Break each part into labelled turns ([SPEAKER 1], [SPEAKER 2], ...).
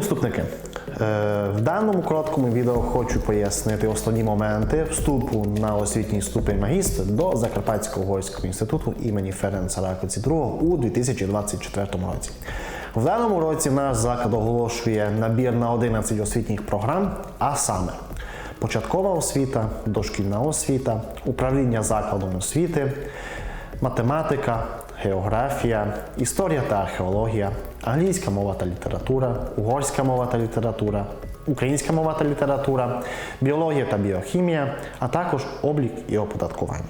[SPEAKER 1] вступники, е, в даному короткому відео хочу пояснити основні моменти вступу на освітній ступень магістр до Закарпатського Угорського інституту імені Ференца Раковці II у 2024 році. В даному році наш заклад оголошує набір на 11 освітніх програм, а саме початкова освіта, дошкільна освіта, управління закладом освіти, математика, географія, історія та археологія, англійська мова та література, угорська мова та література, українська мова та література, біологія та біохімія, а також облік і оподаткування.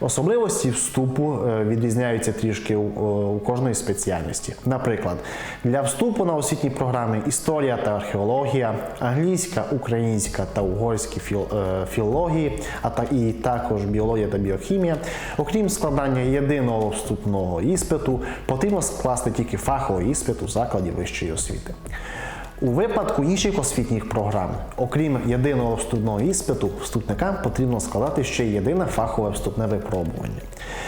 [SPEAKER 1] Особливості вступу е, відрізняються трішки у, у кожної спеціальності. Наприклад, для вступу на освітні програми історія та археологія, англійська, українська та угорські е, філології, а та і також біологія та біохімія. Окрім складання єдиного вступного іспиту, потрібно скласти тільки фаховий іспит у закладі вищої освіти. У випадку інших освітніх програм, окрім єдиного вступного іспиту, вступникам потрібно складати ще й єдине фахове вступне випробування,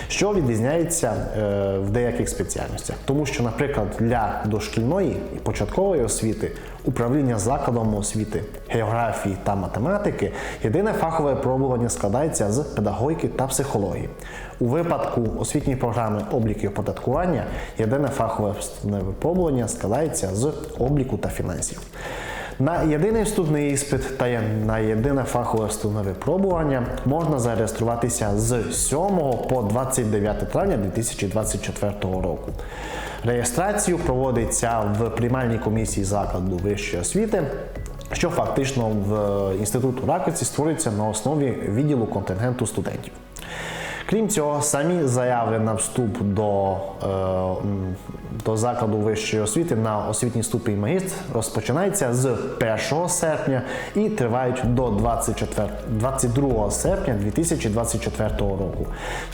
[SPEAKER 1] що відрізняється е, в деяких спеціальностях. Тому що, наприклад, для дошкільної і початкової освіти, управління закладом освіти, географії та математики, єдине фахове випробування складається з педагогіки та психології. У випадку освітньої програми облік і оподаткування єдине фахове випробування складається з обліку та фінансів. На єдиний вступний іспит та на єдине фахове вступне випробування можна зареєструватися з 7 по 29 травня 2024 року. Реєстрацію проводиться в приймальній комісії закладу вищої освіти, що фактично в інституту Раковці створюється на основі відділу контингенту студентів. Крім цього, самі заяви на вступ до, е, до закладу вищої освіти на освітній ступінь магістр розпочинаються з 1 серпня і тривають до 24, 22 серпня 2024 року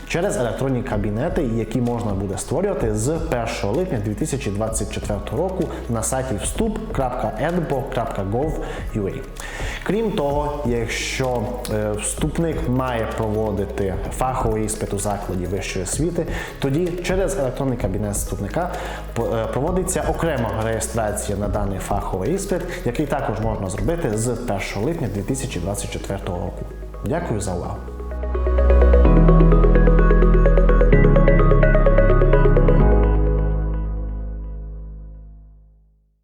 [SPEAKER 1] через електронні кабінети, які можна буде створювати з 1 липня 2024 року на сайті вступ.edbo.gov.ua. Крім того, якщо е, вступник має проводити фаховий іспит закладів вищої освіти, тоді через електронний кабінет вступника е, проводиться окрема реєстрація на даний фаховий іспит, який також можна зробити з 1 липня 2024 року. Дякую за увагу.